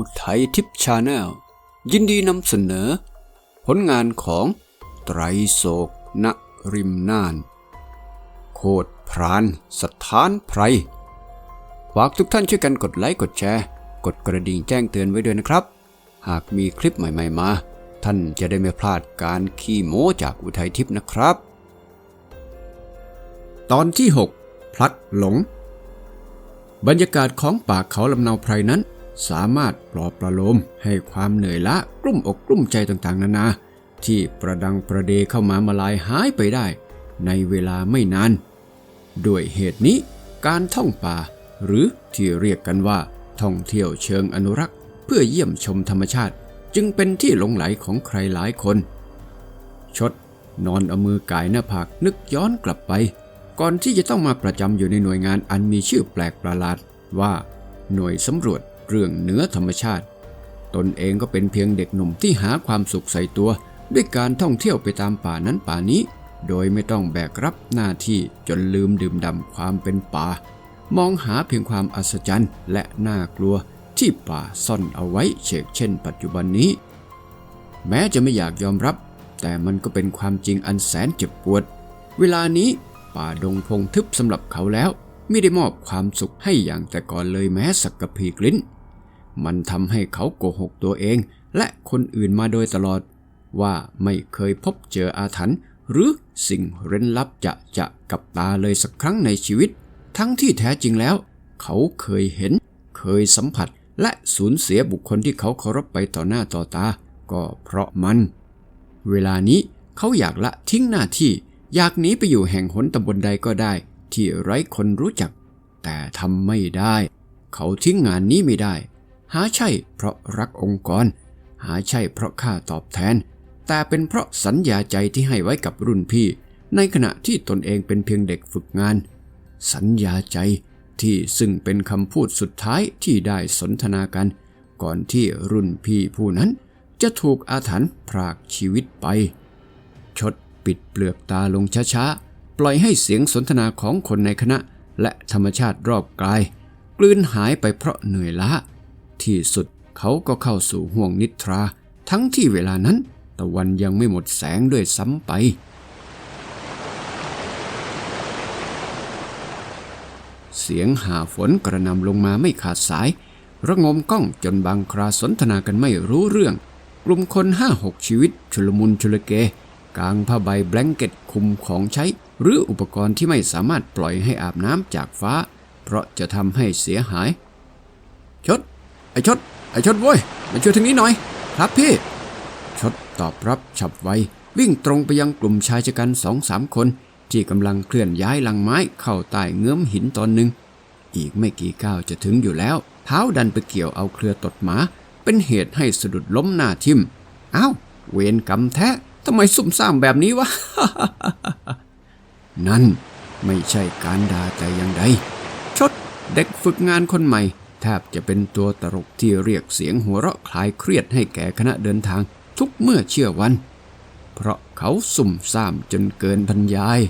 อุทัยทิพย์ชาแนลยินดีนำเสนอ ผลงานของไตรโศกณริมน่าน โคดพรานสถานไพรฝากทุกท่านช่วยกันกดไลค์กดแชร์ กดกระดิ่งแจ้งเตือนไว้ด้วยนะครับ หากมีคลิปใหม่ ๆ มา ท่านจะได้ไม่พลาดการขี้โม้จากอุทัยทิพย์นะครับ ตอนที่ 6 พลัดหลง บรรยากาศของป่าเขาลำเนาไพรนั้น สามารถปลอบประโลมให้ความเหนื่อยล้ากลุ่มอกกลุ่มใจต่างๆ นานา ที่ประดังประเดเข้ามามาลายหายไปได้ ในเวลาไม่นาน ด้วยเหตุนี้การท่องป่า หรือที่เรียกกันว่า ท่องเที่ยวเชิงอนุรักษ์ เพื่อเยี่ยมชมธรรมชาติ จึงเป็นที่หลงไหลของใครหลายคน ชด นอนเอามือกายหน้าผากนึกย้อนกลับไป ก่อนที่จะต้องมาประจำอยู่ในหน่วยงานอันมีชื่อแปลกประหลาดว่า หน่วยสำรวจ เรื่องเหนือธรรมชาติ ตนเองก็เป็นเพียงเด็กหนุ่มที่หาความสุขใส่ตัว ด้วยการท่องเที่ยวไปตามป่านั้นป่านี้ โดยไม่ต้องแบกรับหน้าที่จนลืมดื่มด่ำความเป็นป่า มองหาเพียงความอัศจรรย์และน่ากลัวที่ป่าซ่อนเอาไว้เชกเช่น ปัจจุบันนี้ แม้จะไม่อยากยอมรับ แต่มันก็เป็นความจริงอันแสนเจ็บปวด เวลานี้ป่าดงพงทึบสำหรับเขาแล้ว ไม่ได้มอบความสุขให้อย่างแต่ก่อนเลยแม้สักกะพีกลิ้น มันทำให้เขาโกหกตัวเอง และคนอื่นมาโดยตลอด ว่าไม่เคยพบเจออาถรรพ์หรือสิ่งเร้นลับจะจะกับตาเลยสักครั้งในชีวิต ทั้งที่แท้จริงแล้ว เขาเคยเห็น เคยสัมผัสและสูญเสียบุคคลที่เขาเคารพไปต่อหน้าต่อตา ก็เพราะมัน เวลานี้เขาอยากละทิ้งหน้าที่อยากหนีไปอยู่แห่งหนตำบลใดก็ได้ ที่ไร้คนรู้จัก แต่ทำไม่ได้ เขาทิ้งงานนี้ไม่ได้ หาใช่เพราะรักองค์กร หาใช่เพราะค่าตอบแทน แต่เป็นเพราะสัญญาใจที่ให้ไว้กับรุ่นพี่ ในขณะที่ตนเองเป็นเพียงเด็กฝึกงาน สัญญาใจที่ซึ่งเป็นคำพูดสุดท้ายที่ได้สนทนากัน ก่อนที่รุ่นพี่ผู้นั้นจะถูกอาถรรพ์พรากชีวิตไป ชดปิดเปลือกตาลงช้าๆ ปล่อยให้เสียงสนทนาของคนในคณะ และธรรมชาติรอบกาย กลืนหายไปเพราะเหนื่อยล้า ที่สุดเขาก็เข้าสู่ห่วงนิทรา ทั้งที่เวลานั้นตะวันยังไม่หมดแสงด้วยซ้ำไป เสียงหาฝนกระนำลงมาไม่ขาดสาย ระงมกล้องจนบางคราสนทนากันไม่รู้เรื่อง กลุ่มคนห้าหกชีวิต ชุลมุนชุลเก กางผ้าใบแบงเก็ตคุมของใช้ หรืออุปกรณ์ที่ไม่สามารถปล่อยให้อาบน้ำจากฟ้า เพราะจะทำให้เสียหาย ชด อชด ไอชดเว้ย มาช่วยทางนี้หน่อย ครับพี่ ชดตอบรับฉับไว วิ่งตรงไปยังกลุ่มชายชะกันสองสามคน ที่กำลังเคลื่อนย้ายลังไม้เข้าใต้เงื้อมหินตอนหนึ่ง อีกไม่กี่ก้าวจะถึงอยู่แล้ว เท้าดันไปเกี่ยวเอาเครือตดหมา เป็นเหตุให้สะดุดล้มหน้าทิ่มอ้าวเวรกรรมแท้ทำไมซุ่มซ่ามแบบนี้วะ นั่นไม่ใช่การด่าแต่อย่างใด ชดเด็กฝึกงานคนใหม่ แทบจะเป็นตัวตลกที่เรียกเสียงหัวเราะคลายเครียดให้แก่คณะเดินทางทุกเมื่อเชื่อวัน เพราะเขาสุ่มซ่ามจนเกินบรรยาย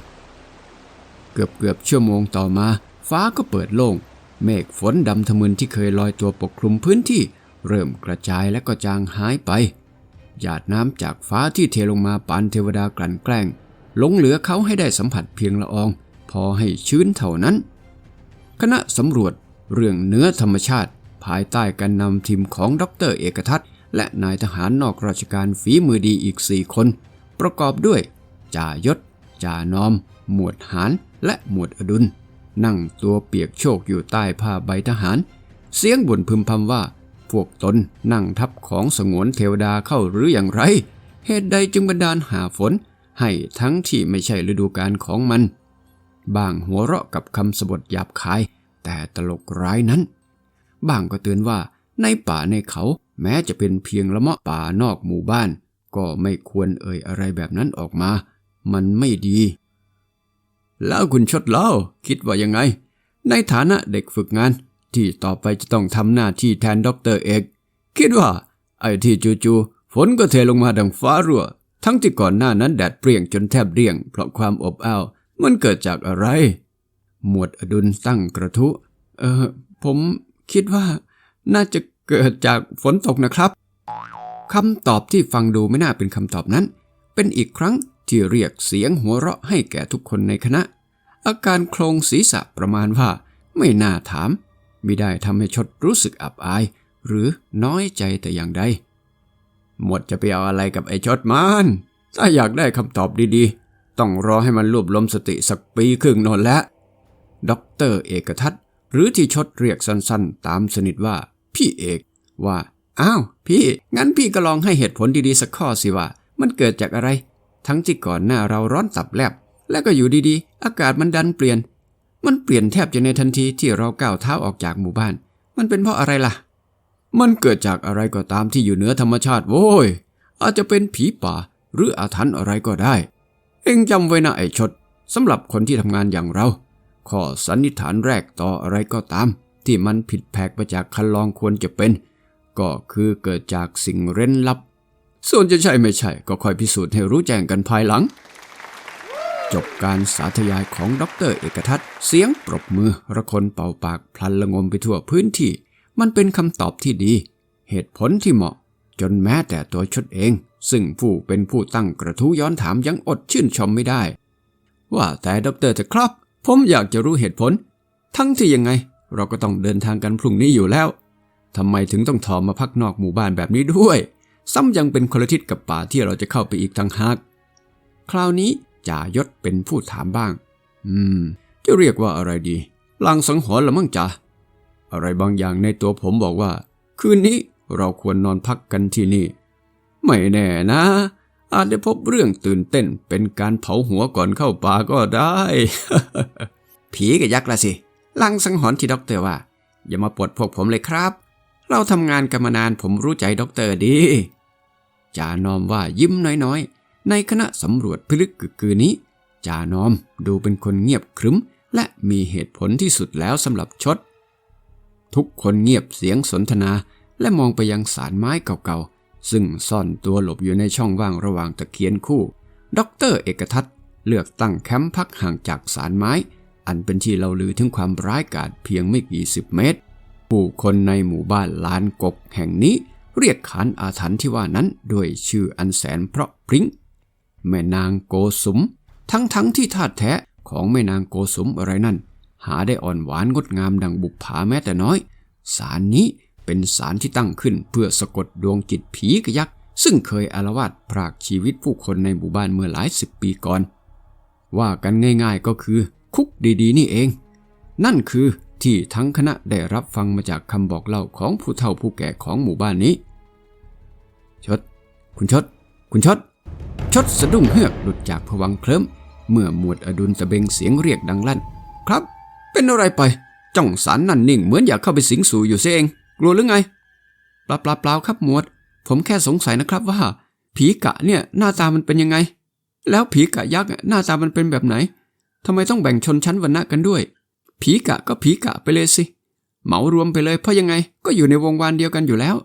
เกือบเกือบชั่วโมงต่อมา ฟ้าก็เปิดโล่ง เมฆฝนดำทะมึนที่เคยลอยตัวปกคลุมพื้นที่ เริ่มกระจายและก็จางหายไป หยาดน้ำจากฟ้าที่เทลงมาปานเทวดากลั่นแกล้งหลงเหลือเขาให้ได้สัมผัสเพียงละออง พอให้ชื้นเท่านั้น คณะสำรวจ เรื่องเนื้อธรรมชาติ ภายใต้การนำทีมของดรเอกทัศน์ และนายทหารนอกราชการฝีมือดีอีกสี่คน ประกอบด้วยจ่ายศจ่านอม หมวดหารและหมวดอดุล นั่งตัวเปียกโชกอยู่ใต้ผ้าใบทหาร เสียงบ่นพึมพำว่า พวกตนนั่งทับของสงวนเทวดาเข้าหรืออย่างไร เหตุใดจึงบันดาลหาฝน ให้ทั้งที่ไม่ใช่ฤดูกาลของมัน บางหัวเราะกับคำสบทหยาบคาย แต่ตลกร้ายนั้น บางก็เตือนว่าในป่าในเขาแม้จะเป็นเพียงละเมาะป่านอกหมู่บ้าน ก็ไม่ควรเอ่ยอะไรแบบนั้นออกมา มันไม่ดี แล้วคุณชดเล่าคิดว่ายังไง ในฐานะเด็กฝึกงาน ที่ต่อไปจะต้องทำหน้าที่แทนด็อกเตอร์เอกคิดว่า ไอ้ที่จู่ๆฝนก็เทลงมาดังฟ้ารั่ว ทั้งที่ก่อนหน้านั้นแดดเปรี้ยงจนแทบเรียง เพราะความอบอ้าวมันเกิดจากอะไร หมวดอดุลตั้งกระทุ เออผมคิดว่าน่าจะเกิดจากฝนตกนะครับคำตอบที่ฟังดูไม่น่าเป็นคำตอบนั้น เป็นอีกครั้งที่เรียกเสียงหัวเราะให้แก่ทุกคนในคณะ อาการโครงศีรษะประมาณว่า ไม่น่าถามมิได้ทำให้ชดรู้สึกอับอาย หรือน้อยใจแต่อย่างใดหมวดจะไปเอาอะไรกับไอ้ชดมันถ้าอยากได้คำตอบดีๆ ต้องรอให้มันรวบรวมสติสักปีครึ่งโนนแล้ว ด็อกเตอร์เอกทัศน์หรือที่ชดเรียกสั้นๆ ตามสนิทว่า พี่เอกว่า อ้าว พี่ งั้นพี่ก็ลองให้เหตุผลดีๆสักข้อสิว่า มันเกิดจากอะไร ทั้งที่ก่อนหน้าเราร้อนตับแลบ แล้วก็อยู่ดีๆ อากาศมันดันเปลี่ยน มันเปลี่ยนแทบจะในทันทีที่เราก้าวเท้าออกจากหมู่บ้าน มันเป็นเพราะอะไรล่ะ มันเกิดจากอะไรก็ตามที่อยู่เหนือธรรมชาติโว้ย อาจจะเป็นผีป่า หรืออาถรรพ์อะไรก็ได้ เอ็งจำไว้นะไอ้ชดสำหรับคนที่ทำงานอย่างเรา ข้อสันนิษฐานแรกต่ออะไรก็ตาม ที่มันผิดแผกไปจากคันลองควรจะเป็น ก็คือเกิดจากสิ่งเร้นลับ ส่วนจะใช่ไม่ใช่ ก็ค่อยพิสูจน์ให้รู้แจ้งกันภายหลัง จบการสาธยายของดรเอกทัศน์เสียงปรบมือระคนเป่าปากพลันละงมไปทั่วพื้นที่ มันเป็นคำตอบที่ดี เหตุผลที่เหมาะ จนแม้แต่ตัวชดเอง ซึ่งผู้เป็นผู้ตั้งกระทู้ย้อนถามยังอดชื่นชมไม่ได้ว่าแต่ดรจะครับ ผมอยากจะรู้เหตุผล ทั้งที่ยังไง เราก็ต้องเดินทางกันพรุ่งนี้อยู่แล้วทำไมถึงต้องถอมาพักนอกหมู่บ้านแบบนี้ด้วย ซ้ำยังเป็นคนละทิศกับป่าที่เราจะเข้าไปอีกทางหากคราวนี้จ่ายศเป็นผู้ถามบ้าง อืม จะเรียกว่าอะไรดี ลางสังหรณ์ละมั่งจ่าอะไรบางอย่างในตัวผมบอกว่า คืนนี้เราควรนอนพักกันที่นี่ ไม่แน่นะ อาจได้พบเรื่องตื่นเต้นเป็นการเผาหัวก่อนเข้าป่าก็ได้ ผีกับยักษ์ละสิลางสังหรณ์ที่ด็อกเตอร์ว่า อย่ามาปวดพวกผมเลยครับ เราทำงานกันมานานผมรู้ใจด็อกเตอร์ดีจานอมว่ายิ้มน้อยๆ ในคณะสำรวจพิลึกกึกกือนี้จานอมดูเป็นคนเงียบครึ้ม และมีเหตุผลที่สุดแล้วสำหรับชด ทุกคนเงียบเสียงสนทนาและมองไปยังสารไม้เก่าๆ ซึ่งซ่อนตัวหลบอยู่ในช่องว่างระหว่างตะเคียนคู่ด็อกเตอร์เอกทัศน์เลือกตั้งแคมป์พักห่างจากสารไม้ อันเป็นที่เราลือถึงความร้ายกาจเพียงไม่กี่สิบเมตร ผู้คนในหมู่บ้านลานกกแห่งนี้เรียกขานอาถรรพ์ที่ว่านั้นด้วยชื่ออันแสนเพราะพริ้งแม่นางโกสุม ทั้งทั้งที่ธาตุแท้ของแม่นางโกสุมอะไรนั่น หาได้อ่อนหวานงดงามดังบุปผาแม้แต่น้อย สารนี้ เป็นสารที่ตั้งขึ้นเพื่อสะกดดวงจิตผีกระยักษ์ซึ่งเคยอารวาสพรากชีวิตผู้คนในหมู่บ้านเมื่อหลายสิบปีก่อน ว่ากันง่ายๆก็คือ คุกดีๆ นี่เอง นั่นคือที่ทั้งคณะได้รับฟังมาจากคำบอกเล่าของผู้เฒ่าผู้แก่ของหมู่บ้านนี้ ชด คุณชด คุณชด ชดสะดุ้งเฮือกหลุดจากผวังเคลิ้มเมื่อหมวดอดุลตะเบงเสียงเรียกดังลั่น ครับ เป็นอะไรไป จ้องสารนั่นนิ่งเหมือนอยากเข้าไปสิงสู่อยู่เสียเอง กลัวหรือไงเปล่าเปล่าเปล่าครับหมวด ผมแค่สงสัยนะครับว่า ผีกะเนี่ยหน้าตามันเป็นยังไง แล้วผีกะยักษ์อะหน้าตามันเป็นแบบไหนทำไมต้องแบ่งชนชั้นวรรณะกันด้วย ผีกะก็ผีกะไปเลยสิเหมารวมไปเลยเพราะยังไงก็อยู่ในวงวานเดียวกันอยู่แล้ว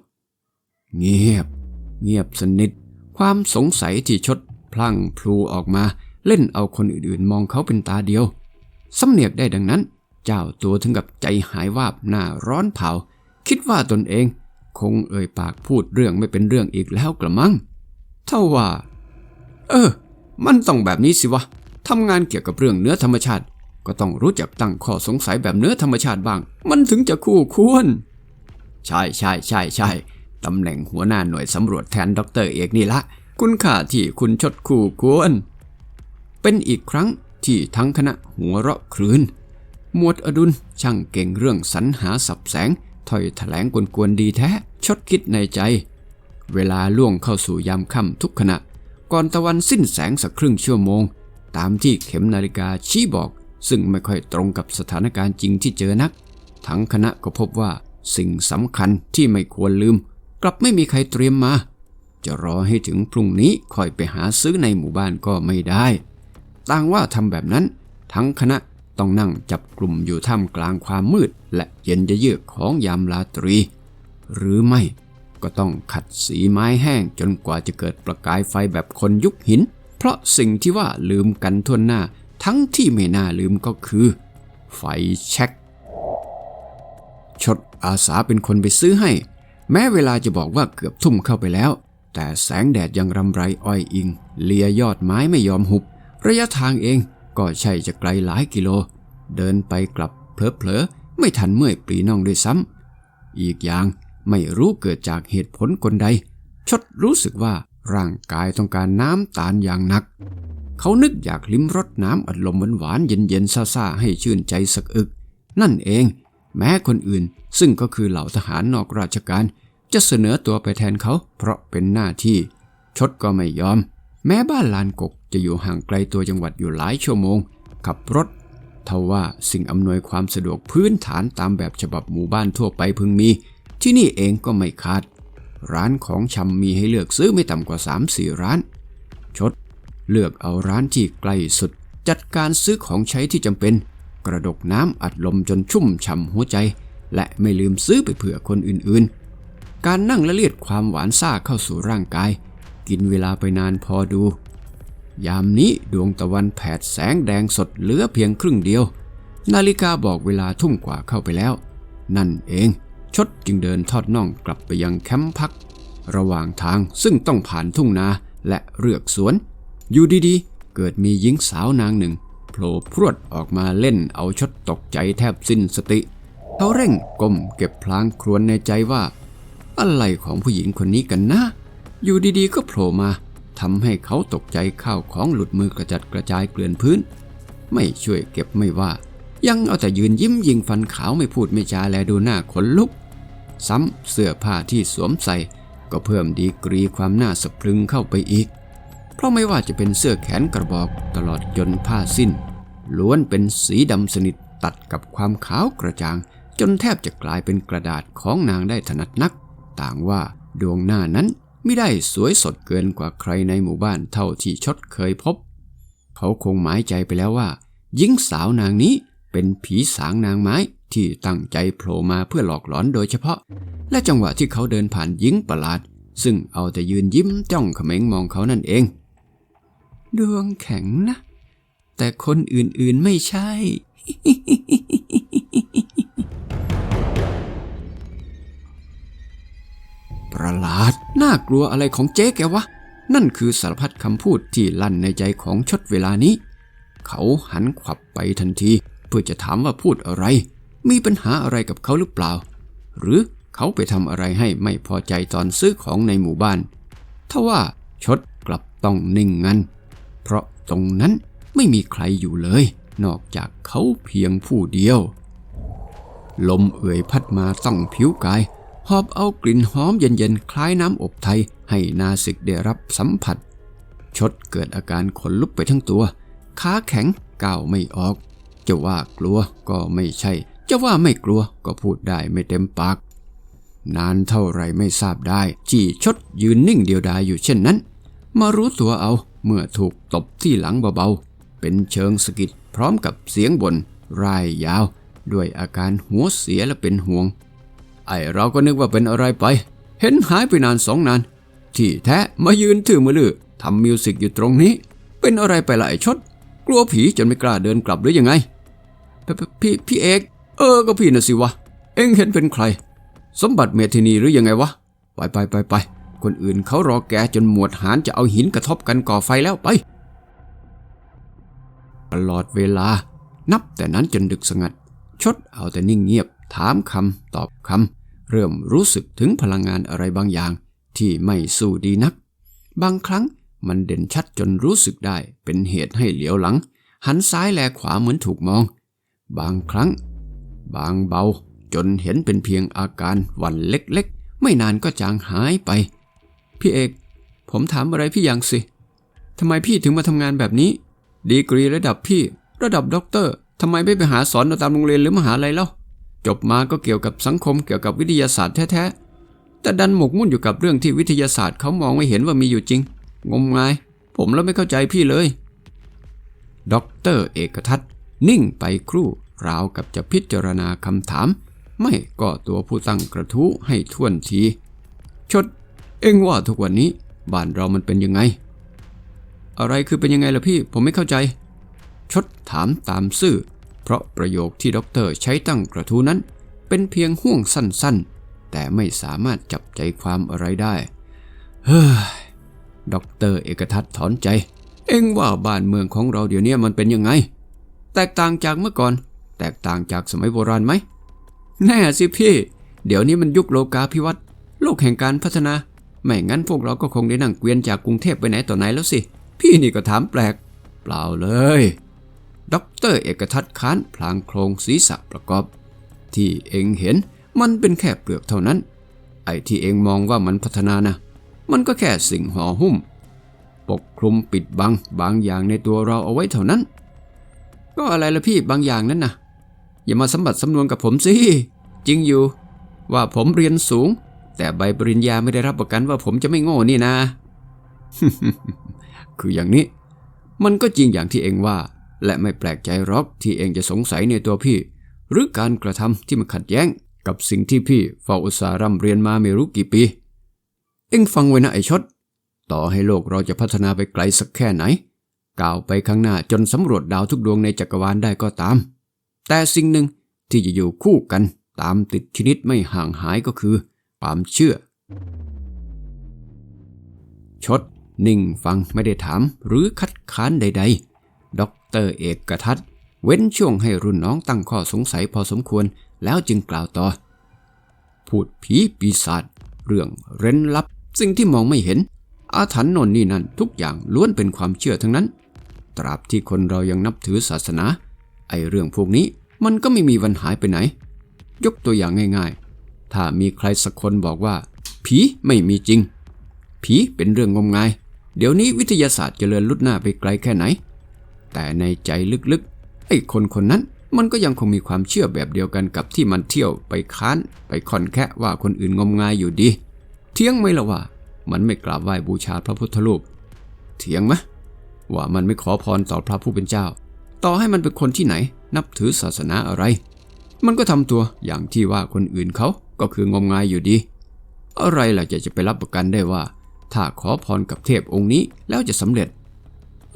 เงียบ เงียบสนิท ความสงสัยที่ชดพลั่งพลูออกมา เล่นเอาคนอื่นๆ มองเขาเป็นตาเดียวสำเนียกได้ดังนั้น เจ้าตัวถึงกับใจหายวาบหน้าร้อนเผา คิดว่าตนเอง คงเอ่ยปากพูดเรื่องไม่เป็นเรื่องอีกแล้วกระมังเท่าว่า เออ มันต้องแบบนี้สิวะทำงานเกี่ยวกับเรื่องเนื้อธรรมชาติ ก็ต้องรู้จักตั้งข้อสงสัยแบบเนื้อธรรมชาติบ้าง มันถึงจะคู่ควร ใช่ใช่ใช่ใช่ตำแหน่งหัวหน้าหน่วยสำรวจแทนดรเอกนี่ละ คุณค่าที่คุณชดคู่ควร เป็นอีกครั้งที่ทั้งคณะหัวเราะครืนหมวดอดุลช่างเก่งเรื่องสรรหาสับแสง ถ้อยแถลงกวนๆดีแท้ ชดคิดในใจ เวลาล่วงเข้าสู่ยามค่ำทุกขณะ ก่อนตะวันสิ้นแสงสักครึ่งชั่วโมง ตามที่เข็มนาฬิกาชี้บอก ซึ่งไม่ค่อยตรงกับสถานการณ์จริงที่เจอนัก ทั้งคณะก็พบว่าสิ่งสำคัญที่ไม่ควรลืม กลับไม่มีใครเตรียมมา จะรอให้ถึงพรุ่งนี้คอยไปหาซื้อในหมู่บ้านก็ไม่ได้ ต่างว่าทำแบบนั้น ทั้งคณะ ต้องนั่งจับกลุ่มอยู่ท่ามกลางความมืด และเย็นเยือกของยามราตรี หรือไม่ก็ต้องขัดสีไม้แห้งจนกว่าจะเกิดประกายไฟแบบคนยุคหิน เพราะสิ่งที่ว่าลืมกันทั่วหน้า ทั้งที่ไม่น่าลืมก็คือ ไฟแช็กชดอาสาเป็นคนไปซื้อให้ แม้เวลาจะบอกว่าเกือบทุ่มเข้าไปแล้ว แต่แสงแดดยังรำไรอ้อยอิง เลียยอดไม้ไม่ยอมหุบ ระยะทางเอง ก็ใช่จะไกลหลายกิโล เดินไปกลับเพลอๆไม่ทันเมื่อยปรีน่องด้วยซ้ำอีกอย่างไม่รู้เกิดจากเหตุผลกลใด ชดรู้สึกว่าร่างกายต้องการน้ำตาลอย่างหนัก เขานึกอยากลิ้มรสน้ำอัดลมหวานๆเย็นๆซ่าๆให้ชื่นใจสักอึก นั่นเอง แม้คนอื่นซึ่งก็คือเหล่าทหารนอกราชการ จะเสนอตัวไปแทนเขาเพราะเป็นหน้าที่ ชดก็ไม่ยอม แม้บ้านลานกก จะอยู่ห่างไกลตัวจังหวัดอยู่หลายชั่วโมง ขับรถทว่าสิ่งอำนวยความสะดวกพื้นฐานตามแบบฉบับหมู่บ้านทั่วไปพึงมี ที่นี่เองก็ไม่ขาด ร้านของชำมีให้เลือกซื้อไม่ต่ำกว่า 3-4 ร้าน ชด เลือกเอาร้านที่ใกล้สุด จัดการซื้อของใช้ที่จำเป็น กระดกน้ำอัดลมจนชุ่มฉ่ำหัวใจ และไม่ลืมซื้อไปเผื่อคนอื่นๆ การนั่งละเลียดความหวานซ่าเข้าสู่ร่างกาย กินเวลาไปนานพอดู ยามนี้ดวงตะวันแผดแสงแดงสดเหลือเพียงครึ่งเดียว นาฬิกาบอกเวลาทุ่มกว่าเข้าไปแล้ว นั่นเองชดจึงเดินทอดน่องกลับไปยังแคมป์พัก ระหว่างทางซึ่งต้องผ่านทุ่งนาและเรือกสวน อยู่ดีๆ เกิดมีหญิงสาวนางหนึ่งโผล่พรวดออกมาเล่นเอาชดตกใจแทบสิ้นสติ เขาเร่งก้มเก็บพลางครวญในใจว่า อะไรของผู้หญิงคนนี้กันนะ อยู่ดีๆ ก็โผล่มา ทำให้เขาตกใจข้าวของหลุดมือกระจัดกระจายเกลื่อนพื้น ไม่ช่วยเก็บไม่ว่า ยังเอาแต่ยืนยิ้มยิงฟันขาวไม่พูดไม่จาแลดูหน้าขนลุก ซ้ำเสื้อผ้าที่สวมใส่ ก็เพิ่มดีกรีความน่าสะพรึงเข้าไปอีก เพราะไม่ว่าจะเป็นเสื้อแขนกระบอกตลอดจนผ้าสิ้น ล้วนเป็นสีดำสนิทตัดกับความขาวกระจ่าง จนแทบจะกลายเป็นกระดาษของนางได้ถนัดนัก ต่างว่าดวงหน้านั้น ไม่ได้สวยสดเกินกว่าใครในหมู่บ้านเท่าที่ชดเคยพบ เขาคงหมายใจไปแล้วว่า หญิงสาวนางนี้เป็นผีสางนางไม้ที่ตั้งใจโผล่มาเพื่อหลอกหลอนโดยเฉพาะ และจังหวะที่เขาเดินผ่านหญิงประหลาด ซึ่งเอาแต่ยืนยิ้มจ้องเขม็งมองเขานั่นเอง ดวงแข็งนะ แต่คนอื่นๆไม่ใช่ ประหลาด น่ากลัวอะไรของเจ๊แกวะ นั่นคือสารพัดคำพูดที่ลั่นในใจของชดเวลานี้ เขาหันขวับไปทันที เพื่อจะถามว่าพูดอะไร มีปัญหาอะไรกับเขาหรือเปล่า หรือเขาไปทำอะไรให้ไม่พอใจตอนซื้อของในหมู่บ้านทว่าชดกลับต้องนิ่งงันเพราะตรงนั้นไม่มีใครอยู่เลย นอกจากเขาเพียงผู้เดียว ลมเอ่ยพัดมาต้องผิวกาย หอบเอากลิ่นหอมเย็นๆ คล้ายน้ำอบไทย ให้นาสิกได้รับสัมผัส ชดเกิดอาการขนลุกไปทั้งตัว ขาแข็งก้าวไม่ออก จะว่ากลัวก็ไม่ใช่ จะว่าไม่กลัวก็พูดได้ไม่เต็มปาก นานเท่าไรไม่ทราบได้ จีชดยืนนิ่งเดียวดายอยู่เช่นนั้น มารู้ตัวเอาเมื่อถูกตบที่หลังเบาๆ เป็นเชิงสกิดพร้อมกับเสียงบน่นรายยาว ด้วยอาการหัวเสียและเป็นห่วง เราก็นึกว่าเป็นอะไรไป เห็นหายไปนานสองนาน ที่แท้มายืนถือมือลือทำมิวสิกอยู่ตรงนี้ เป็นอะไรไปล่ะไอชด กลัวผีจนไม่กล้าเดินกลับหรือยังไงพพพี่พี่เอก เออก็พี่น่ะสิวะ เอ็งเห็นเป็นใคร สมบัติเมธินีหรือยังไงวะ ไปไปไปไป คนอื่นเขารอแกจนหมวดหานจะเอาหินกระทบกันก่อไฟแล้วไป ตลอดเวลา นับแต่นั้นจนดึกสงัด ชดเอาแต่นิ่งเงียบ ถามคำตอบคำเริ่มรู้สึกถึงพลังงานอะไรบางอย่าง ที่ไม่สู้ดีนัก บางครั้งมันเด่นชัดจนรู้สึกได้เป็นเหตุให้เหลียวหลัง หันซ้ายแลขวาเหมือนถูกมอง บางครั้ง บางเบา จนเห็นเป็นเพียงอาการหวันเล็กๆ ไม่นานก็จางหายไป พี่เอก ผมถามอะไรพี่ยังสิทำไมพี่ถึงมาทำงานแบบนี้ ดีกรีระดับพี่ ระดับด็อกเตอร์ทำไมไม่ไปหาสอนเอตามโรงเรียนหรือมหาลัยเล่า จบมาก็เกี่ยวกับสังคมเกี่ยวกับวิทยาศาสตร์แท้ๆ แต่ดันหมกมุ่นอยู่กับเรื่องที่วิทยาศาสตร์เขามองไม่เห็นว่ามีอยู่จริง งมงาย ผมแล้วไม่เข้าใจพี่เลยด็อกเตอร์เอกทัศน์นิ่งไปครู่ราวกับจะพิจารณาคำถาม ไม่ก็ตัวผู้ตั้งกระทู้ให้ท่วนที ชด เอ็งว่าทุกวันนี้บ้านเรามันเป็นยังไง อะไรคือเป็นยังไงล่ะพี่ ผมไม่เข้าใจ ชดถามตามซื่อ เพราะประโยคที่ด็อกเตอร์ใช้ตั้งกระทู้นั้น เป็นเพียงห่วงสั้นๆแแต่ไม่สามารถจับใจความอะไรได้ เฮ้ยด็อกเตอร์เอกทัศน์ถอนใจ เอ็งว่าบ้านเมืองของเราเดี๋ยวนี้มันเป็นยังไง แตกต่างจากเมื่อก่อน แตกต่างจากสมัยโบราณไหม แน่สิพี่ เดี๋ยวนี้มันยุคโลกาภิวัตน์โลกแห่งการพัฒนา ไม่งั้นพวกเราก็คงได้นั่งเกวียนจากกรุงเทพไปไหนต่อไหนแล้วสิ พี่นี่ก็ถามแปลก เปล่าเลย ด็อกเตอร์เอกทัศน์ค้านพลางโครงศีรษะประกอบ ที่เองเห็นมันเป็นแค่เปลือกเท่านั้น ไอ้ที่เองมองว่ามันพัฒนานะ มันก็แค่สิ่งห่อหุ้ม ปกคลุมปิดบังบางอย่างในตัวเราเอาไว้เท่านั้น ก็อะไรละพี่บางอย่างนั้นนะอย่ามาสมบัติสำนวนกับผมสิจริงอยู่ ว่าผมเรียนสูง แต่ใบปริญญาไม่ได้รับประกันว่าผมจะไม่โง่นี่นะ คืออย่างนี้ มันก็จริงอย่างที่เองว่า และไม่แปลกใจหรอกที่เองจะสงสัยในตัวพี่ หรือการกระทำที่มันขัดแย้ง กับสิ่งที่พี่เฝ้าอุตสาห์ร่ำเรียนมาไม่รู้กี่ปี เอ็งฟังไว้นะไอ้ชดต่อให้โลกเราจะพัฒนาไปไกลสักแค่ไหน ก้าวไปข้างหน้าจนสำรวจดาวทุกดวงในจักรวาลได้ก็ตาม แต่สิ่งหนึ่งที่จะอยู่คู่กันตามติดชนิดไม่ห่างหายก็คือ ความเชื่อ ชดนิ่งฟังไม่ได้ถามหรือคัดค้านใด ๆ ตอร์เอกกทัศเว้นช่วงให้รุ่นน้องตั้งข้อสงสัยพอสมควรแล้วจึงกล่าวต่อ พูดผีปีศาจเรื่องเร้นลับ สิ่งที่มองไม่เห็น อาถรรพ์นนนี่นั่นทุกอย่างล้วนเป็นความเชื่อทั้งนั้น ตราบที่คนเรายังนับถือศาสนา ไอเรื่องพวกนี้มันก็ไม่มีวันหายไปไหน ยกตัวอย่างง่ายๆ ถ้ามีใครสักคนบอกว่า ผีไม่มีจริง ผีเป็นเรื่องงมงาย เดี๋ยวนี้วิทยาศาสตร์เจริญลุดหน้าไปไกลแค่ไหน แต่ในใจลึกๆ ไอ้คนคนนั้นมันก็ยังคงมีความเชื่อแบบเดียวกันกับที่มันเที่ยวไปค้านไปค่อนแคะว่าคนอื่นงมงายอยู่ดี เที่ยงไหมล่ะว่า มันไม่กราบไหว้บูชาพระพุทธรูป เถียงไหมว่ามันไม่ขอพรต่อพระผู้เป็นเจ้า ต่อให้มันเป็นคนที่ไหน นับถือศาสนาอะไร มันก็ทำตัวอย่างที่ว่าคนอื่นเขาก็คืองมงายอยู่ดี อะไรล่ะจะจะไปรับประกันได้ว่า ถ้าขอพรกับเทพองค์นี้แล้วจะสำเร็จ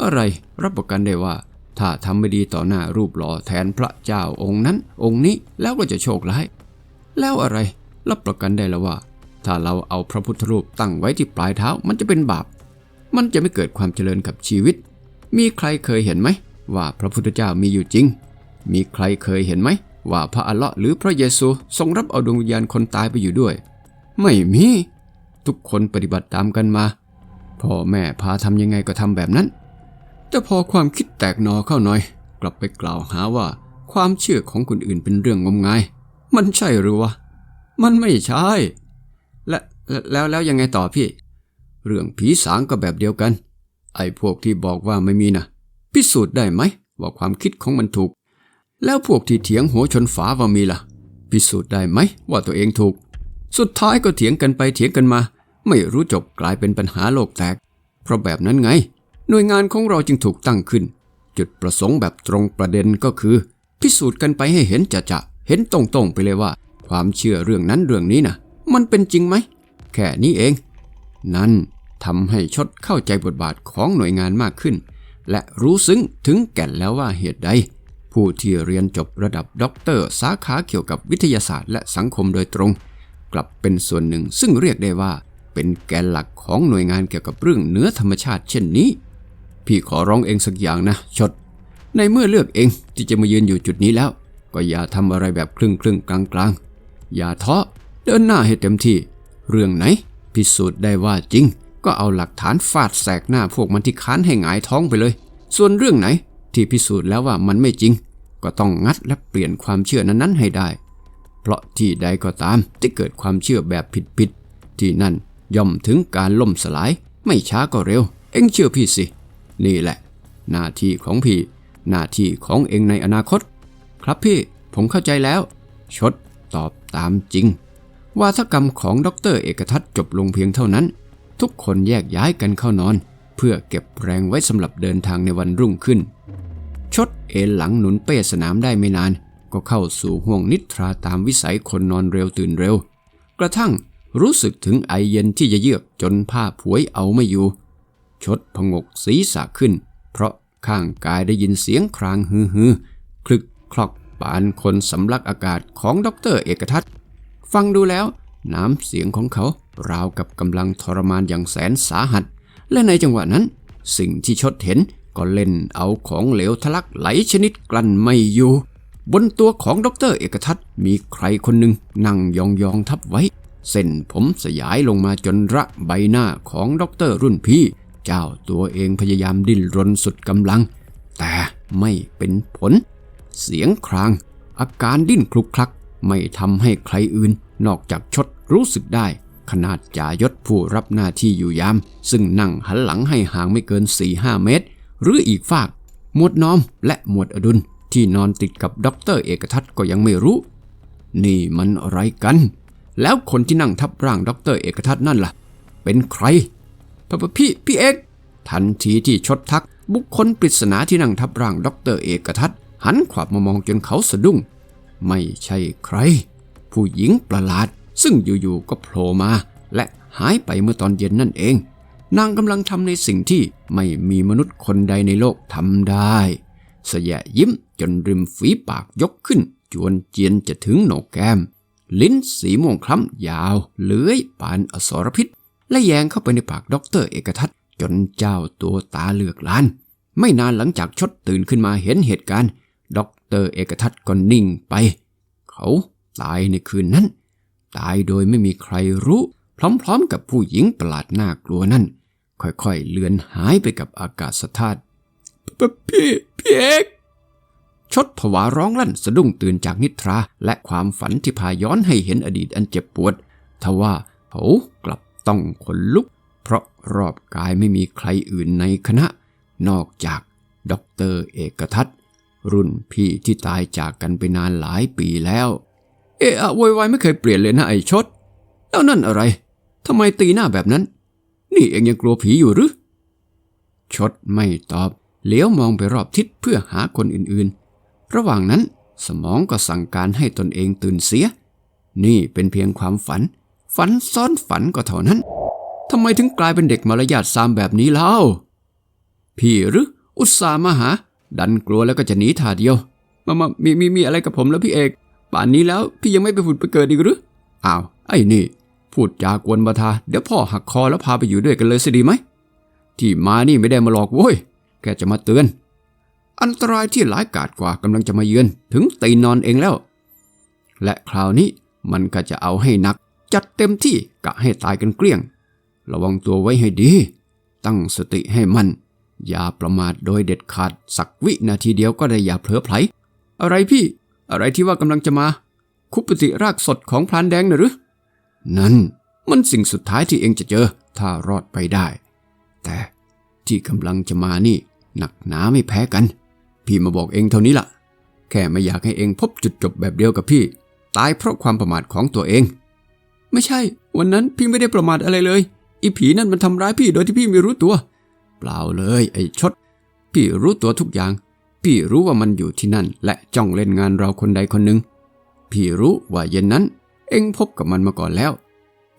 อะไรรับประกันได้ว่า ถ้าทำไม่ดีต่อหน้ารูปหล่อแทนพระเจ้าองค์นั้น องค์นี้แล้วก็จะโชคร้าย แล้วอะไร รับประกันได้แล้วว่า ถ้าเราเอาพระพุทธรูปตั้งไว้ที่ปลายเท้ามันจะเป็นบาป มันจะไม่เกิดความเจริญกับชีวิต มีใครเคยเห็นไหม ว่าพระพุทธเจ้ามีอยู่จริง มีใครเคยเห็นไหม ว่าพระอัลเลาะห์หรือพระเยซูทรงรับเอาดวงวิญญาณคนตายไปอยู่ด้วย ไม่มี ทุกคนปฏิบัติตามกันมาพ่อแม่พาทำยังไงก็ทำแบบนั้น แต่พอความคิดแตกนอเข้าหน่อย กลับไปกล่าวหาว่า ความเชื่อของคนอื่นเป็นเรื่องงมงาย มันใช่หรือวะ มันไม่ใช่ และแล้วแล้วยังไงต่อพี่ เรื่องผีสางก็แบบเดียวกัน ไอ้พวกที่บอกว่าไม่มีนะพิสูจน์ได้ไหมว่าความคิดของมันถูก แล้วพวกที่เถียงหัวชนฝาว่ามีล่ะ พิสูจน์ได้ไหมว่าตัวเองถูก สุดท้ายก็เถียงกันไปเถียงกันมา ไม่รู้จบกลายเป็นปัญหาโลกแตก เพราะแบบนั้นไง หน่วยงานของเราจึงถูกตั้งขึ้น จุดประสงค์แบบตรงประเด็นก็คือ พิสูจน์กันไปให้เห็นจะจะเห็นตรงๆไปเลยว่า ความเชื่อเรื่องนั้นเรื่องนี้นะมันเป็นจริงไหม แค่นี้เอง นั่นทำให้ชดเข้าใจบทบาทของหน่วยงานมากขึ้น และรู้ซึ้งถึงแก่นแล้วว่าเหตุใด ผู้ที่เรียนจบระดับด็อกเตอร์สาขาเกี่ยวกับวิทยาศาสตร์และสังคมโดยตรง กลับเป็นส่วนหนึ่งซึ่งเรียกได้ว่า เป็นแกนหลักของหน่วยงานเกี่ยวกับเรื่องเนื้อธรรมชาติเช่นนี้ พี่ขอร้องเองสักอย่างนะชด ในเมื่อเลือกเองที่จะมายืนอยู่จุดนี้แล้ว ก็อย่าทำอะไรแบบครึ่งครึ่งกลางกลางๆอย่าท้อเดินหน้าให้เต็มที่ เรื่องไหน พิสูจน์ได้ว่าจริง ก็เอาหลักฐานฟาดแสกหน้าพวกมันที่ค้านให้หงายท้องไปเลย ส่วนเรื่องไหนที่พิสูจน์แล้วว่ามันไม่จริง ก็ต้องงัดและเปลี่ยนความเชื่อนั้นๆให้ได้ เพราะที่ใดก็ตามที่เกิดความเชื่อแบบผิดๆที่นั่นย่อมถึงการล่มสลาย ไม่ช้าก็เร็ว เอ็งเชื่อพี่สิ นี่แหละ หน้าที่ของพี่ หน้าที่ของเองในอนาคต ครับพี่ผมเข้าใจแล้ว ชดตอบตามจริง วาทกรรมของดรเอกทัศน์จบลงเพียงเท่านั้น ทุกคนแยกย้ายกันเข้านอน เพื่อเก็บแรงไว้สำหรับเดินทางในวันรุ่งขึ้น ชดเอนหลังหนุนเป้สนามได้ไม่นาน ก็เข้าสู่ห่วงนิทราตามวิสัยคนนอนเร็วตื่นเร็ว กระทั่งรู้สึกถึงไอเย็นที่จะเยือกจนผ้าผวยเอาไม่อยู่ ชดพงกศีรษะขึ้น เพราะข้างกายได้ยินเสียงครางฮือฮือคลึกคลอกปานคนสำลักอากาศของด็ออเตร์เอกทัศน์ฟังดูแล้ว น้ำเสียงของเขาราวกับกำลังทรมานอย่างแสนสาหัส และในจังหวะนั้น สิ่งที่ชดเห็นก็เล่นเอาของเหลวทะลักไหลชนิดกลั้นไม่อยู่ บนตัวของด็ออเตร์เอกทัศน์มีใครคนหนึ่งนั่งยองๆทับไว้ เส้นผมสยายลงมาจนระใบหน้าของด็อกเตอร์รุ่นพี่ เจ้าตัวเองพยายามดิ้นรนสุดกำลัง แต่ไม่เป็นผล เสียงคราง อาการดิ้นคลุกคลัก ไม่ทำให้ใครอื่น นอกจากชดรู้สึกได้ ขนาดจ่ายศผู้รับหน้าที่อยู่ยาม ซึ่งนั่งหันหลังให้ห่างไม่เกิน 4-5 เมตร หรืออีกฝาก หมวดน้อมและหมวดอดุลที่นอนติดกับด็อกเตอร์เอกทัศน์ก็ยังไม่รู้ นี่มันอะไรกัน แล้วคนที่นั่งทับร่างด็อกเตอร์เอกทัศน์นั่นล่ะ เป็นใคร พพพี่พี่เอกทันทีที่ชดทัก บุคคลปริศนาที่นั่งทับร่างด็อกเตอร์เอกทัศหันขวับมามองจนเขาสะดุ้ง ไม่ใช่ใคร ผู้หญิงประหลาด ซึ่งอยู่ๆก็โผล่มา และหายไปเมื่อตอนเย็นนั่นเอง นางกำลังทำในสิ่งที่ไม่มีมนุษย์คนใดในโลกทำได้สยะยิ้มจนริมฝีปากยกขึ้น จวนเจียนจะถึงโหนกแก้ม ลิ้นสีม่วงคล้ำยาว เลื้อยปานอสรพิษ และแยงเข้าไปในปากด็อกเตอร์เอกทัศน์จนเจ้าตัวตาเลือกลาน ไม่นานหลังจากชดตื่นขึ้นมาเห็นเหตุการณ์ด็อกเตอร์เอกทัศน์ก็นิ่งไป เขาตายในคืนนั้น ตายโดยไม่มีใครรู้ พร้อมๆกับผู้หญิงประหลาดน่ากลัวนั่น ค่อยๆเลือนหายไปกับอากาศธาตุพี่พี่เอกชดผวาร้องลั่นสะดุ้งตื่นจากนิทราและความฝันที่พาย้อนให้เห็นอดีตอันเจ็บปวด ทว่าเขากลับ ต้องขนลุก เพราะรอบกายไม่มีใครอื่นในคณะ นอกจากด็อกเตอร์เอกทัศน์รุ่นพี่ที่ตายจากกันไปนานหลายปีแล้ว เอะอะโวยวายไม่เคยเปลี่ยนเลยนะไอ้ชด แล้วนั่นอะไรทำไมตีหน้าแบบนั้น นี่เองยังกลัวผีอยู่หรือ ชดไม่ตอบเลี้ยวมองไปรอบทิศเพื่อหาคนอื่นๆ ระหว่างนั้นสมองก็สั่งการให้ตนเองตื่นเสีย นี่เป็นเพียงความฝัน ฝันซ้อนฝันก็เท่านั้น ทำไมถึงกลายเป็นเด็กมารยาทซามแบบนี้เล่า พี่หรืออุตส่าห์มาหา ดันกลัวแล้วก็จะหนีท่าเดียว มามามีมีมีอะไรกับผมแล้วพี่เอก ป่านนี้แล้วพี่ยังไม่ไปผุดไปเกิดอีกหรือ อ้าว ไอ้นี่ พูดจากวนบาทา เดี๋ยวพ่อหักคอแล้วพาไปอยู่ด้วยกันเลยสิดีไหม ที่มานี่ไม่ได้มาหลอกโว้ย แค่จะมาเตือน อันตรายที่หลายกาจกว่ากำลังจะมาเยือน ถึงตีนอนเองแล้ว และคราวนี้มันก็จะเอาให้นัก จัดเต็มที่กะให้ตายกันเกลี้ยง ระวังตัวไว้ให้ดี ตั้งสติให้มัน อย่าประมาทโดยเด็ดขาดสักวินาทีเดียวก็ได้อย่าเผลอไผล อะไรพี่ อะไรที่ว่ากำลังจะมา คุปติรากสดของพลานแดงนะหรือนั่นมันสิ่งสุดท้ายที่เองจะเจอ ถ้ารอดไปได้ แต่ที่กำลังจะมานี่ หนักหนาไม่แพ้กัน พี่มาบอกเองเท่านี้ล่ะ แค่ไม่อยากให้เองพบจุดจบแบบเดียวกับพี่ ตายเพราะความประมาทของตัวเอง ไม่ใช่ วันนั้นพี่ไม่ได้ประมาทอะไรเลย อีผีนั่นมันทำร้ายพี่โดยที่พี่ไม่รู้ตัว เปล่าเลยไอ้ชด พี่รู้ตัวทุกอย่าง พี่รู้ว่ามันอยู่ที่นั่น และจ้องเล่นงานเราคนใดคนหนึ่ง พี่รู้ว่าเย็นนั้น เอ็งพบกับมันมาก่อนแล้ว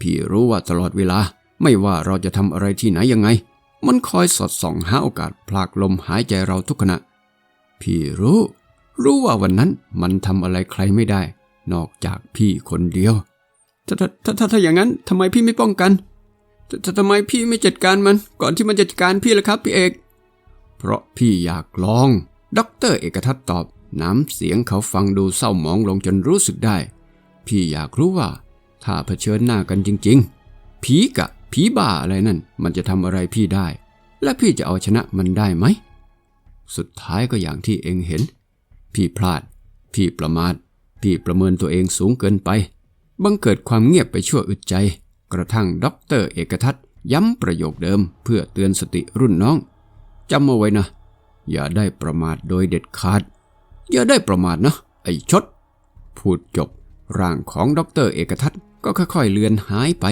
พี่รู้ว่าตลอดเวลา ไม่ว่าเราจะทำอะไรที่ไหนยังไง มันคอยสอดส่องหาโอกาสพลากลมหายใจเราทุกขณะ พี่รู้ รู้ว่าวันนั้นมันทำอะไรใครไม่ได้ นอกจากพี่คนเดียว ถ้าถ้าถ้าถ้าถ้าอย่างนั้นทำไมพี่ไม่ป้องกันทททำไมพี่ไม่จัดการมัน ก่อนที่มันจะจัดการพี่ล่ะครับ พี่เอก เพราะพี่อยากลองด็อกเตอร์เอกทัศน์ตอบ น้ำเสียงเขาฟังดูเศร้าหมองลงจนรู้สึกได้ พี่อยากรู้ว่า ถ้าเผชิญหน้ากันจริง ๆ ผีกะผีบ้าอะไรนั่น มันจะทำอะไรพี่ได้ และพี่จะเอาชนะมันได้ไหม สุดท้ายก็อย่างที่เองเห็น พี่พลาด พี่ประมาท พี่ประเมินตัวเองสูงเกินไป บังเกิดความเงียบไปชั่วอึดใจ กระทั่งด็อกเตอร์เอกทัศน์ย้ำประโยคเดิมเพื่อเตือนสติรุ่นน้องจำเอาไว้นะ อย่าได้ประมาทโดยเด็ดขาด อย่าได้ประมาทนะไอ้ชด พูดจบ ร่างของด็อกเตอร์เอกทัศน์ก็ค่อยๆเลือนหายไป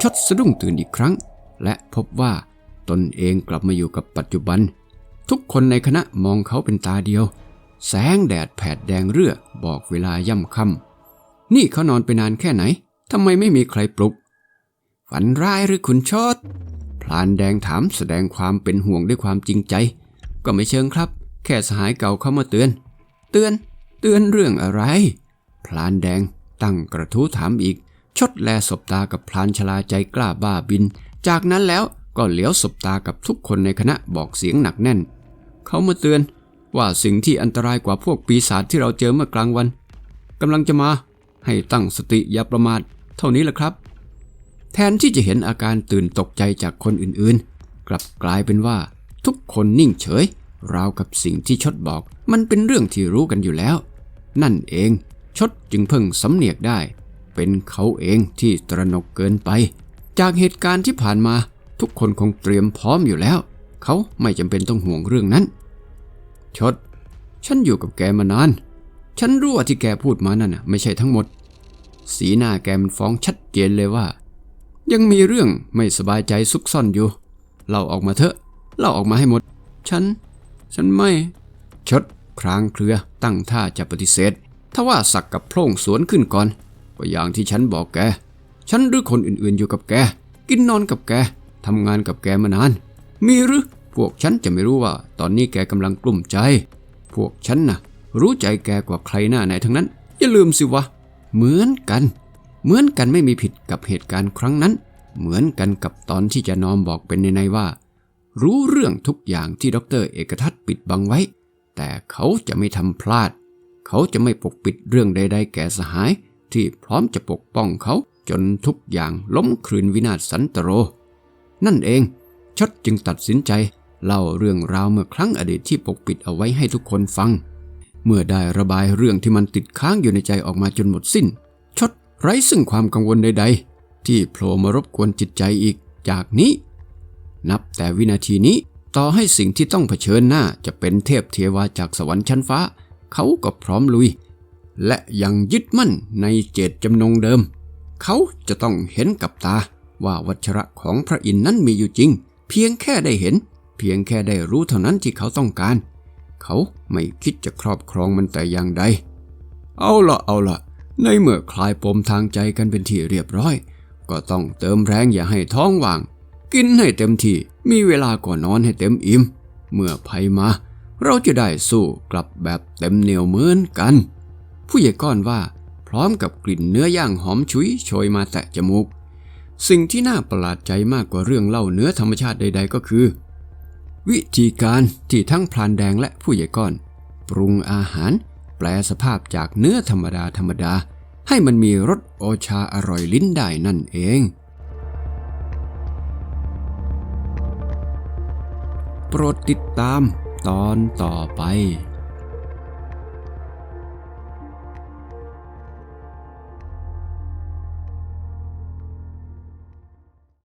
ชดสะดุ้งตื่นอีกครั้ง และพบว่าตนเองกลับมาอยู่กับปัจจุบัน ทุกคนในคณะมองเขาเป็นตาเดียว แสงแดดแผดแดงเรื่อบอกเวลาย่ำค่ำ นี่เขานอนไปนานแค่ไหน ทำไมไม่มีใครปลุก ฝันร้ายหรือคุณชดพลานแดงถามแสดงความเป็นห่วงด้วยความจริงใจ ก็ไม่เชิงครับ แค่สหายเก่าเข้ามาเตือน เตือน เตือนเรื่องอะไร พลานแดงตั้งกระทู้ถามอีก ชดแลสบตากับพลานชลาใจกล้าบ้าบิน จากนั้นแล้วก็เหลียวสบตากับทุกคนในคณะบอกเสียงหนักแน่น เขามาเตือนว่าสิ่งที่อันตรายกว่าพวกปีศาจที่เราเจอเมื่อกลางวันกำลังจะมา ให้ตั้งสติอย่าประมาทเท่านี้แหละครับ แทนที่จะเห็นอาการตื่นตกใจจากคนอื่นๆ กลับกลายเป็นว่า ทุกคนนิ่งเฉย ราวกับสิ่งที่ชดบอก มันเป็นเรื่องที่รู้กันอยู่แล้ว นั่นเองชดจึงเพิ่งสำเนียกได้ เป็นเขาเองที่ตระหนกเกินไป จากเหตุการณ์ที่ผ่านมา ทุกคนคงเตรียมพร้อมอยู่แล้ว เขาไม่จำเป็นต้องห่วงเรื่องนั้น ชด ฉันอยู่กับแกมานาน ฉันรู้ว่าที่แกพูดมานั่นน่ะไม่ใช่ทั้งหมด สีหน้าแกมันฟ้องชัดเจนเลยว่า ยังมีเรื่องไม่สบายใจซุกซ่อนอยู่ เล่าออกมาเถอะ เล่าออกมาให้หมด ฉัน ฉันไม่ ชดครางเครือตั้งท่าจะปฏิเสธถ้าว่าสักกับโพร่งสวนขึ้นก่อนก็อย่างที่ฉันบอกแก ฉันหรือคนอื่นๆอยู่กับแก กินนอนกับแกทำงานกับแกมานาน มีหรือพวกฉันจะไม่รู้ว่า ตอนนี้แกกำลังกลุ้มใจ พวกฉันน่ะ รู้ใจแกกว่าใครหน้าไหนทั้งนั้น อย่าลืมสิวะ เหมือนกัน เหมือนกันไม่มีผิดกับเหตุการณ์ครั้งนั้น เหมือนกันกับตอนที่จะนอมบอกเป็นในในว่า รู้เรื่องทุกอย่างที่ดรเอกทัศน์ปิดบังไว้ แต่เขาจะไม่ทำพลาด เขาจะไม่ปกปิดเรื่องใด ๆ แก่สหาย ที่พร้อมจะปกป้องเขาจนทุกอย่างล้มคลืนวินาศสันตโร นั่นเองชดจึงตัดสินใจเล่าเรื่องราวเมื่อครั้งอดีตที่ปกปิดเอาไว้ให้ทุกคนฟัง เมื่อได้ระบายเรื่องที่มันติดค้างอยู่ในใจออกมาจนหมดสิ้น ชดไร้ซึ่งความกังวลใดๆ ที่โผล่มารบกวนจิตใจอีกจากนี้ นับแต่วินาทีนี้ต่อให้สิ่งที่ต้องเผชิญหน้าจะเป็นเทพเทวาจากสวรรค์ชั้นฟ้า เขาก็พร้อมลุย และยังยึดมั่นในเจตจำนงเดิม เขาจะต้องเห็นกับตาว่าวัชระของพระอินทร์นั้นมีอยู่จริง เพียงแค่ได้เห็น เพียงแค่ได้รู้เท่านั้นที่เขาต้องการ เขาไม่คิดจะครอบครองมันแต่อย่างใด เอาละเอาละในเมื่อคลายปมทางใจกันเป็นที่เรียบร้อย ก็ต้องเติมแรงอย่าให้ท้องว่าง กินให้เต็มที่ มีเวลาก่อนนอนให้เต็มอิ่ม เมื่อภัยมา เราจะได้สู้กลับแบบเต็มเหนียวเหมือนกัน ผู้ใหญ่ก้อนว่า พร้อมกับกลิ่นเนื้อย่างหอมฉุยโชยมาแตะจมูก สิ่งที่น่าประหลาดใจมากกว่าเรื่องเล่าเนื้อธรรมชาติใด ๆ ก็คือ วิธีการที่ทั้งพลานแดงและผู้ใหญ่ก้อน ปรุงอาหาร แปลสภาพจากเนื้อธรรมดาธรรมดา ให้มันมีรสโอชาอร่อยลิ้นได้นั่นเอง โปรดติดตามตอนต่อไป